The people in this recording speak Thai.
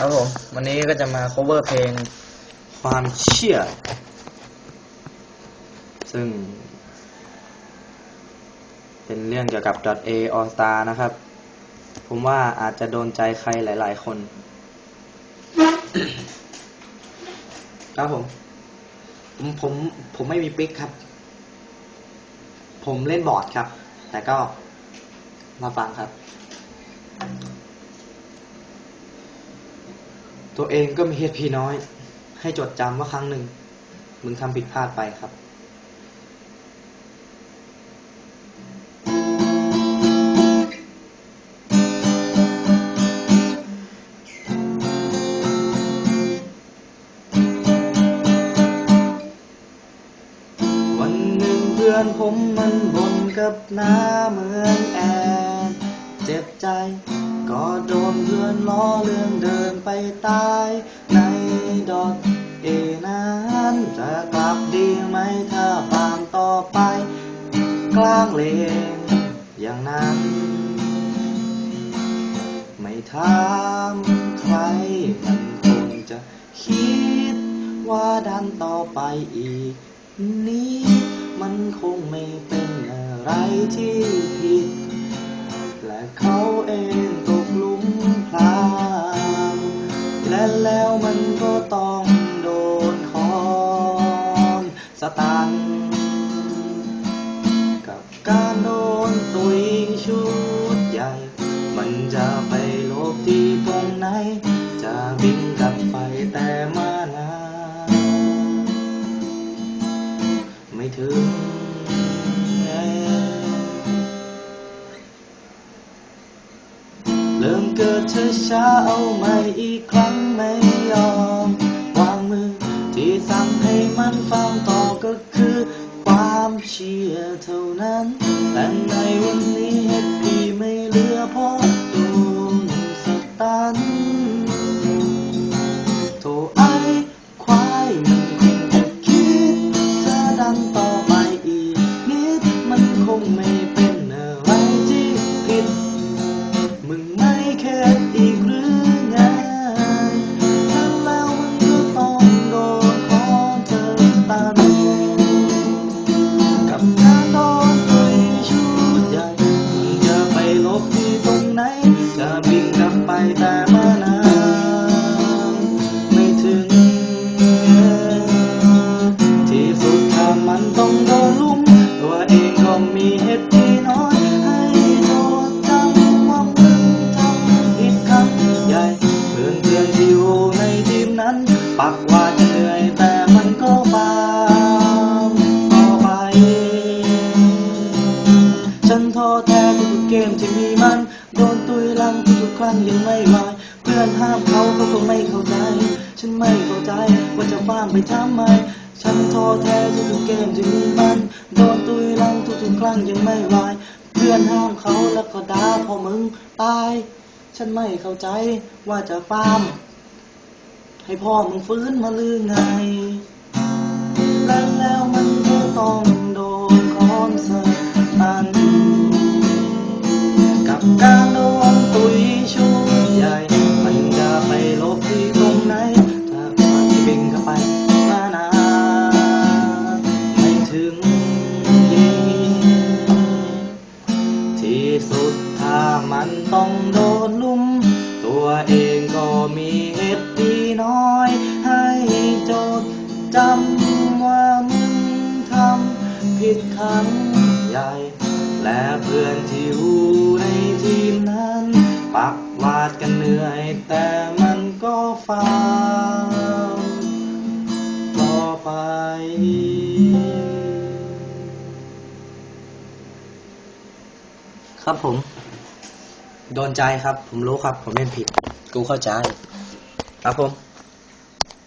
ครับผมวันนี้ก็จะมา cover เพลงความเชื่อ ซึ่ง เป็นเรื่องเกี่ยวกับ .a all star นะครับ ผมว่าอาจจะโดนใจใครหลาย ๆ คน ครับผม ผมผมผมไม่มีปิกครับ ผมเล่นบอร์ดครับ แต่ก็มาฟังครับ ตัวเองก็มีเหตุพีน้อย ให้จดจำว่าครั้งหนึ่ง มึงทำผิดพลาดไปครับวันหนึ่งเพื่อนผมมันบ่นกับน้าเหมือนแอน เจ็บใจ ก็โดนเพื่อนล้อเรื่องเดิน ไปตายในดอทเอนั้นจะกลับดีไหมถ้าตามต่อไป กลางเลนอย่างนั้น ไม่ถามใครมันคงจะคิดว่าดันต่อไปอีก นี้มันคงไม่เป็นอะไรที่ จะไปลบที่ตรงไหน จะบินกลับไปแต่มานาไม่ถึงเริ่มเกิดช้าๆเอาใหม่อีกครั้งไม่ยอมวางมือที่สั่งให้มันฟังต่อก็คือ ความเชื่อเท่านั้น แต่ในวันนี้เหตุพี่ไม่เหลือเพร เกมที่มีมัน โดนตุยลังทุกๆครั้งยังไม่ไหวเพื่อนห้ามเขาเขาก็ไม่เข้าใจฉันไม่เข้าใจว่าจะฟามไปทำไมฉันท้อแท้ทุกๆเกมที่มีมันโดนตุยลังทุกๆครั้งยังไม่ไหวเพื่อนห้ามเขาแล้วก็ด่าพอมึงตาย ฉันไม่เข้าใจว่าจะฟาร์มให้พ่อมึงฟื้นมาลือไงแล้วแล้วมันก็ต้อง กับการโดนตุยชุดใหญ่ มันจะไปลบที่ตรงไหน ถ้ามันบินเข้าไปมานานไม่ถึงที่สุดถ้ามันต้องโดนลุม ตัวเองก็มีเหตุดีน้อย ให้จดจำว่ามึงทำผิดครั้งใหญ่ และเพื่อนที่อยู่ในทีมนั้น ปักวาดกันเหนื่อย แต่มันก็ฟังต่อไป ครับผม โดนใจครับ ผมรู้ครับ ผมเล่นผิด กูเข้าใจ ครับผม